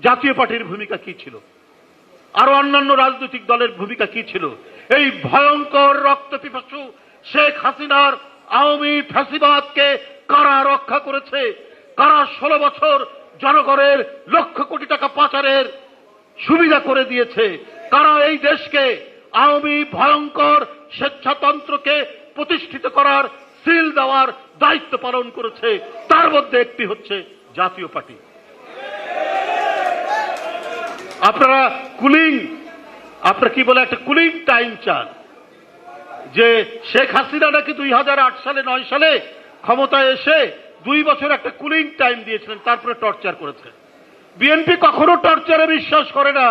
জাতীয় পার্টির ভূমিকা কি ছিল? আরও অন্যান্য রাজনৈতিক দলের ভূমিকা কি ছিল? এই ভয়ঙ্কর রক্ত পিপাসু শেখ হাসিনার আওয়ামী ফ্যাসিবাদকে কারা রক্ষা করেছে? কারা ষোলো বছর জনগণের লক্ষ কোটি টাকা পাচারের সুবিধা করে দিয়েছে? কারা এই দেশকে আওয়ামী ভয়ঙ্কর স্বেচ্ছাতন্ত্রকে প্রতিষ্ঠিত করার সিল দেওয়ার দায়িত্ব পালন করেছে? তার মধ্যে একটি হচ্ছে জাতীয় পার্টি। আপনারা কুলিং, আপনারা কি বলে একটা কুলিং টাইম চান? যে শেখ হাসিনা নাকি দুই হাজার আট সালে, নয় সালে ক্ষমতায় এসে দুই বছর একটা কুলিং টাইম দিয়েছিলেন, তারপরে টর্চার করেছে বিএনপি কখনো টর্চারে বিশ্বাস করে না।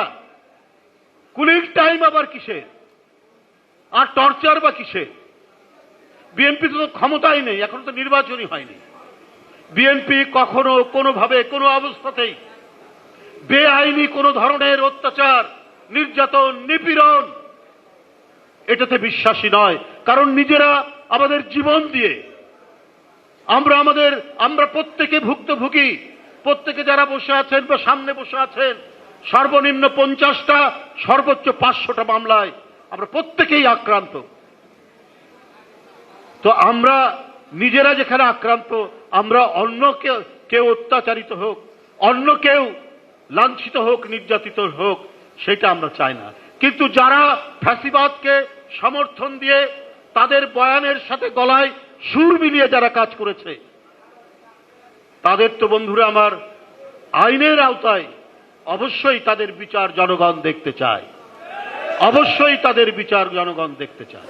কুলিং টাইম আবার কিসে? আর টর্চার বা কিসে? বিএনপি তো ক্ষমতাই নেই, এখন তো নির্বাচনই হয়নি। বিএনপি কখনো কোনোভাবে কোনো অবস্থাতেই বেআইনি কোনো ধরনের অত্যাচার, নির্যাতন, নিপীড়ন, এটাতে বিশ্বাসী নয়। কারণ নিজেরা আমাদের জীবন দিয়ে আমরা আমাদের, আমরা প্রত্যেকে ভুক্তভোগী। প্রত্যেকে যারা বসে আছেন বা সামনে বসে আছেন, সর্বনিম্ন পঞ্চাশটা, সর্বোচ্চ পাঁচশোটা মামলায় আমরা প্রত্যেকেই আক্রান্ত। তো আমরা নিজেরা যেখানে আক্রান্ত, আমরা অন্য কেউ কেউ অত্যাচারিত হোক, অন্য কেউ লাঞ্ছিত হোক, নির্যাতিত হোক, সেটা আমরা চাই না। কিন্তু যারা ফ্যাসিবাদকে সমর্থন দিয়ে তাদের বয়ানের সাথে গলায় সুর মিলিয়ে যারা কাজ করেছে, তাদের তো বন্ধুরা আমার আইনের আওতায় অবশ্যই তাদের বিচার জনগণ দেখতে চায়। অবশ্যই তাদের বিচার জনগণ দেখতে চায়।